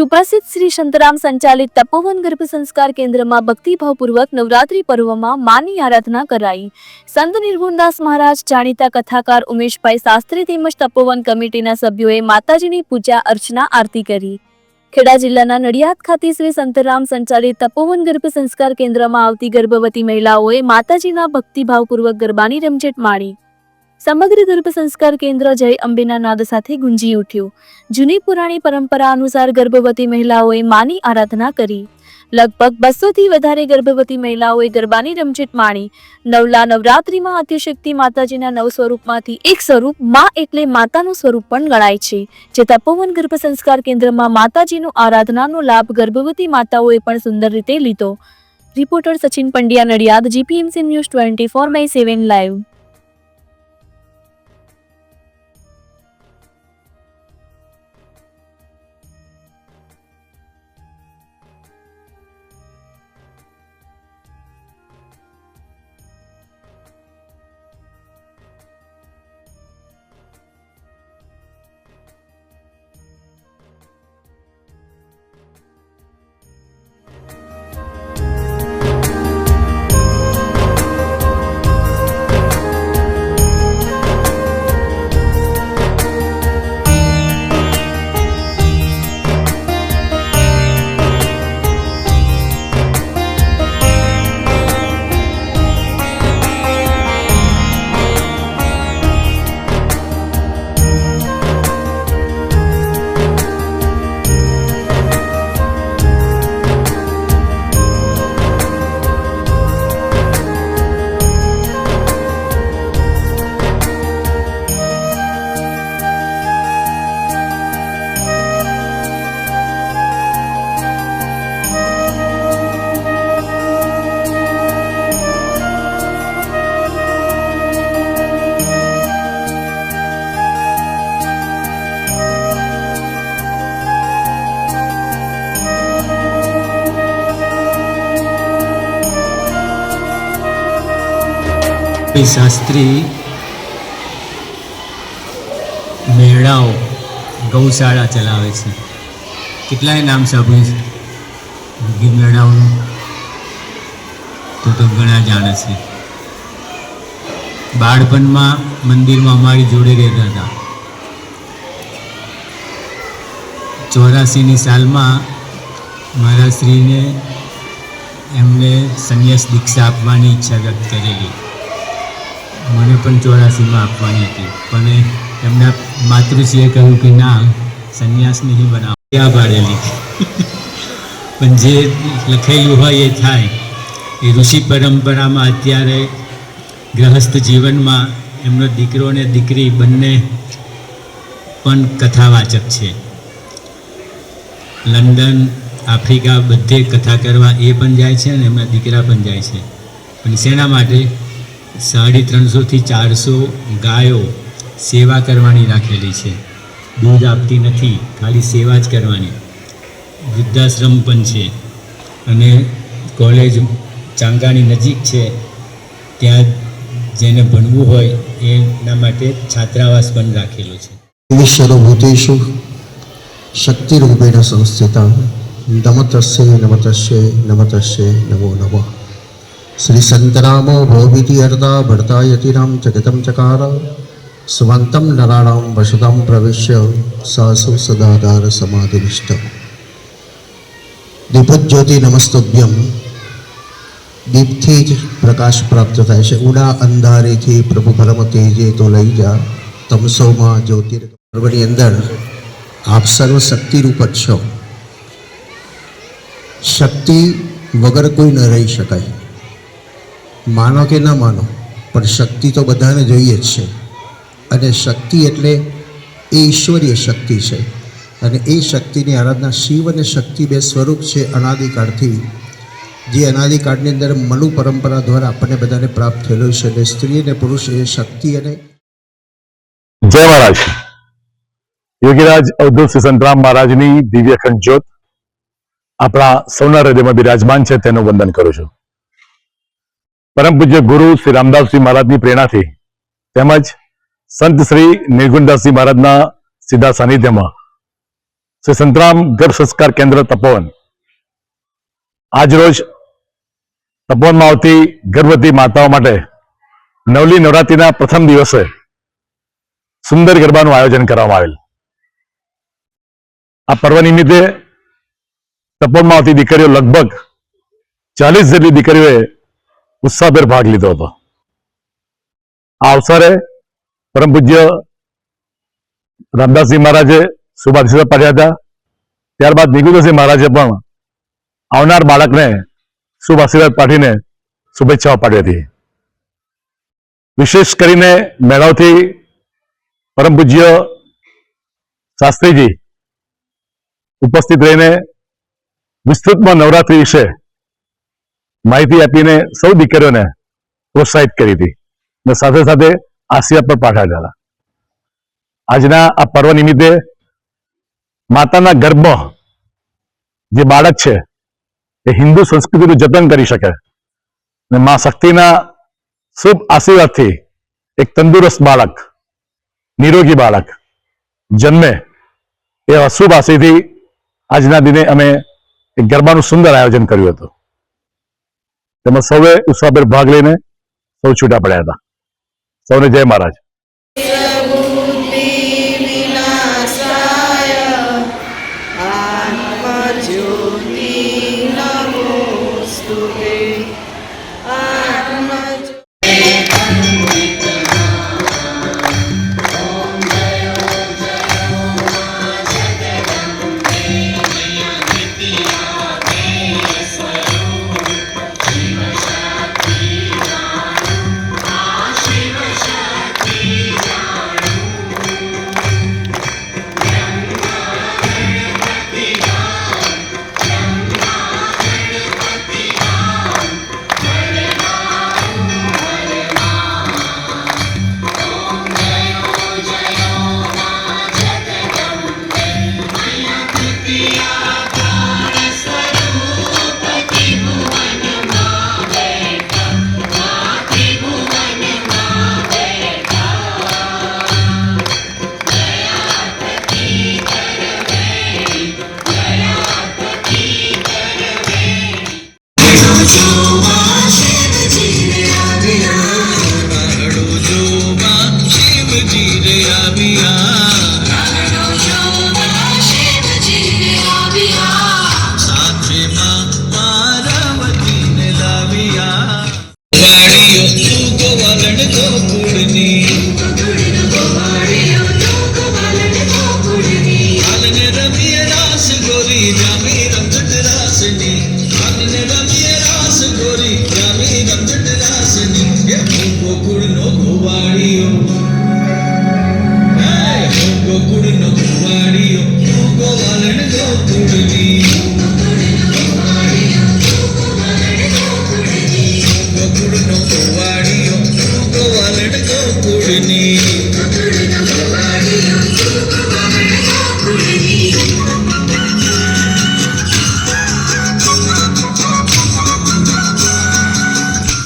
સુપ્રસિદ્ધ શ્રી સંતરામ સંચાલિત તપોવન ગર્ભ સંસ્કાર કેન્દ્રમાં ભક્તિભાવપૂર્વક નવરાત્રી પર્વમાં માની આરાધના કરાઈ. સંત નિર્ગુણદાસ મહારાજ, જાણીતા કથાકાર ઉમેશભાઈ શાસ્ત્રી તેમજ તપોવન કમિટીના સભ્યોએ માતાજીની પૂજા અર્ચના આરતી કરી. ખેડા જિલ્લાના નડિયાદ ખાતે શ્રી સંતરામ સંચાલિત તપોવન ગર્ભ સંસ્કાર કેન્દ્રમાં આવતી ગર્ભવતી મહિલાઓએ માતાજીના ભક્તિભાવપૂર્વક ગરબાની રમઝટ માણી. સમગ્ર ગર્ભ સંસ્કાર કેન્દ્ર જય અંબેના નાદ સાથે ગુંજી ઉઠ્યું. જૂની પુરાણી પરંપરા અનુસાર ગર્ભવતી મહિલાઓએ માની આરાધના કરી. લગભગ બસોથી વધારે ગર્ભવતી મહિલાઓએ ગરબાની રમઝટ માણી. નવલા નવરાત્રીમાં અતિશક્તિ માતાજીના નવ સ્વરૂપમાંથી એક સ્વરૂપ મા એટલે માતાનું સ્વરૂપ પણ ગણાય છે. જે તપોવન ગર્ભ સંસ્કાર કેન્દ્રમાં માતાજીનું આરાધનાનો લાભ ગર્ભવતી માતાઓએ પણ સુંદર રીતે લીધો. Reporter Sachin Pandya Nadiad, GPMC news twenty four by seven live. Shastri મેળાઓ, ગૌશાળા ચલાવે છે. કેટલાય નામ સાંભળ્યું છે. ગીર મેળાઓનું? તો તો ઘણા જાણે છે. બાળપણમાં મંદિરમાં અમારી જોડે રહેતા હતા. ચોરાસીની સાલમાં મારા શ્રીને એમને સંન્યાસ દીક્ષા આપવાની ઈચ્છા વ્યક્ત કરેલી. મને પણ ચોરાસીમાં આપવાની હતી. પણ એમના માતૃશ્રીએ કહ્યું કે ના સંન્યાસ નહીં બનાવ્યા ત્યાં પાડેલી. પણ જે લખેલું હોય એ થાય. એ ઋષિ પરંપરામાં અત્યારે ગ્રહસ્થ જીવનમાં એમનો દીકરો અને દીકરી બંને પણ કથાવાચક છે. લંડન, આફ્રિકા બધે કથા કરવા એ પણ જાય છે અને એમના દીકરા પણ જાય છે. પણ શેના માટે સાડી ત્રણસોથી ચારસો ગાયો સેવા કરવાની રાખેલી છે. દૂધ આપતી નથી, ખાલી સેવા જ કરવાની. વૃદ્ધાશ્રમ પણ છે અને કોલેજ ચાંગાની નજીક છે. ત્યાં જેને ભણવું હોય એના માટે છાત્રાવાસ પણ રાખેલો છે. સર્વભૂતેષુ શક્તિરૂપેણ સંસ્થિતા નમતસ્ય નમતસ્ય નમતસ્ય નમો નમઃ. શ્રી સંતરામો ભોવિતિ અર્તા ભર્તાયતિરામ જગતમ ચકાર સ્વંતમ નરાણામ વસુધામ પ્રવિશ્ય સાસુ સદાધાર સમાધિનિષ્ઠ દીપજ્યોતિ નમસ્તુભ્યમ દીપથી જ પ્રકાશ પ્રાપ્ત થાય છે ઉડા અંધારેથી પ્રભુ પરમ તેજે તો લઈ જા તમસોમાં જ્યોતિર પર્વની અંદર આપ સર્વ શક્તિરૂપ જ છો શક્તિ વગર કોઈ ન રહી શકાય માનો કે ન માનો, પણ શક્તિ તો બધાને જોઈએ જ છે. અને શક્તિ એટલે એ ઈશ્વરીય શક્તિ છે. અને એ શક્તિની આરાધના શિવ અને શક્તિ બે સ્વરૂપ છે અનાદિકાળથી. જે અનાદિકાળની અંદર મનુ પરંપરા દ્વારા આપણને બધાને પ્રાપ્ત થયેલું છે અને સ્ત્રી અને પુરુષ એ શક્તિ અને જય મહારાજ. યોગીરાજ અવધૂત સંતરામ મહારાજની દિવ્ય ખંડ જ્યોત આપણા સૌના હૃદયમાં બિરાજમાન છે, તેનું વંદન કરું છું. પરમ પૂજ્ય ગુરુ શ્રી રામદાસજી મહારાજની પ્રેરણાથી તેમજ સંત શ્રી નિર્ગુણદાસજી મહારાજના સીધા સાનિધ્યમાં શ્રી સંતરામ ગર્ભ સંસ્કાર કેન્દ્ર તપોવન. આજરોજ તપોવનમાં આવતી ગર્ભવતી માતાઓ માટે નવલી નવરાત્રિના પ્રથમ દિવસે સુંદર ગરબાનું આયોજન કરવામાં આવેલ. આ પર્વ નિમિત્તે તપોવનમાં આવતી દીકરીઓ લગભગ ચાલીસ જેટલી દીકરીઓએ ઉત્સાહભેર ભાગ લીધો હતો. આ અવસરે પરમ પૂજ્ય રામદાસજી મહારાજે શુભાશીર્વાદ પાડ્યા હતા. ત્યારબાદ નિગુદાસજી મહારાજે પણ આવનાર બાળકને શુભ આશીર્વાદ પાઠીને શુભેચ્છાઓ પાડી હતી. વિશેષ કરીને મેળાવથી પરમ પૂજ્ય શાસ્ત્રીજી ઉપસ્થિત રહીને વિસ્તૃતમાં નવરાત્રી વિશે માહિતી આપીને સૌ દીકરીઓને પ્રોત્સાહિત કરી હતી અને સાથે સાથે આશીર્વાદ પણ પાઠવ્યા હતા. આજના આ પર્વ નિમિત્તે માતાના ગર્ભમાં જે બાળક છે, એ હિન્દુ સંસ્કૃતિનું જતન કરી શકે અને મા શક્તિના શુભ આશીર્વાદથી એક તંદુરસ્ત બાળક, નિરોગી બાળક જન્મે એ અશુભ આશયથી આજના દિને અમે એક ગરબાનું સુંદર આયોજન કર્યું હતું. તેમાં સૌએ ઉત્સાહભેર ભાગ લઈને સૌ છૂટા પડ્યા હતા. સૌને જય મહારાજ. Never be